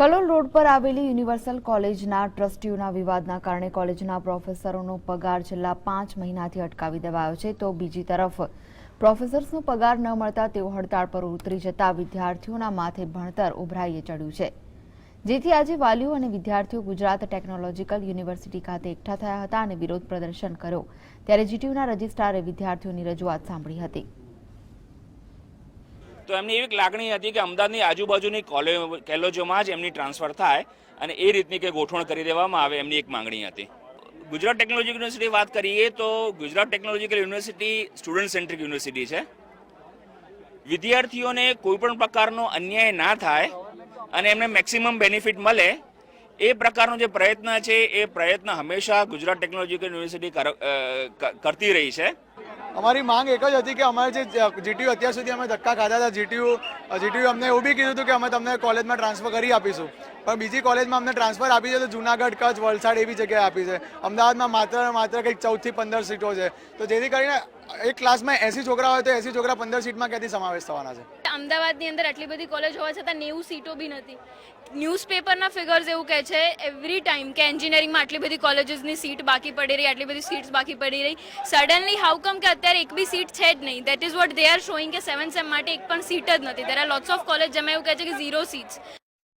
Kalol road પર આવેલી universal કોલેજના ટ્રસ્ટીઓના વિવાદના કારણે કોલેજના પ્રોફેસરોનો પગાર છેલ્લા પાંચ મહિનાથી અટકાવી દેવાયો છે. તો બીજી તરફ, પ્રોફેસર્સનો પગાર ન મળતા તેઓ હડતાળ પર ઉતરી જતા વિદ્યાર્થીઓના માથે ભણતર ઉભરાઈએ ચડ્યું છે. જેથી આજે વાલીઓ અને વિદ્યાર્થીઓ ગુજરાત ટેકનોલોજીકલ યુનિવર્સિટી ખાતે એકઠા થયા હતા અને વિરોધ પ્રદર્શન કર્યો. ત્યારે જીટીયુના રજિસ્ટ્રારે વિદ્યાર્થીઓની રજૂઆત સાંભળી હતી. તો એમની એવી લાગણી હતી કે અમદાવાદની આજુબાજુની કોલે- કોલેજોમાં જ એમની ટ્રાન્સફર થાય અને એ રીતની કે ગોઠવણ કરી દેવામાં આવે એમની એક માંગણી હતી. ગુજરાત ટેકનોલોજી યુનિવર્સિટી વાત કરીએ તો Gujarat technological university student centric university છે. વિદ્યાર્થીઓને કોઈ પણ પ્રકારનો અન્યાય ના થાય અને એમને મેક્સિમમ બેનિફિટ મળે, એ પ્રકારનો જે પ્રયત્ન છે, એ પ્રયત્ન હંમેશા ગુજરાત ટેકનોલોજીકલ યુનિવર્સિટી કરતી રહી છે. અમારી માંગ એક જ હતી કે અમારે જે જીટીયુ અત્યાર સુધી અમે ધક્કા ખાધા હતા જીટીયુ જીટીયુ અમને એવું બી કીધું હતું કે અમે તમને કોલેજમાં ટ્રાન્સફર કરી આપીશું. પણ બીજી કોલેજમાં અમને ટ્રાન્સફર આપી છે તો જુનાગઢ, કચ્છ, વલસાડ એવી જગ્યાએ આપી છે. અમદાવાદમાં માત્ર માત્ર કંઈક ચૌદથી પંદર સીટો છે. તો જેથી કરીને એક ક્લાસમાં એસી છોકરા હોય તો એસી છોકરા પંદર સીટમાં ક્યાંથી સમાવેશ થવાના છે? અમદાવાદની અંદર આટલી બધી કોલેજ હોવા છતાં નેવું સીટો બી નથી. ન્યૂઝપેપરના ફિગર્સ એવું કહે છે એવરી ટાઈમ કે એન્જિનિયરિંગમાં આટલી બધી કોલેજીસની સીટ બાકી પડી રહી, આટલી બધી સીટ્સ બાકી પડી રહી. સડનલી હાઉ કમ કે અત્યારે એક બી સીટ છે જ નહીં? That is what they are showing કે સેવન સેમ માટે એક પણ સીટ જ નથી. There are lots of college જેમાં એવું કહે છે કે ઝીરો સીટ્સ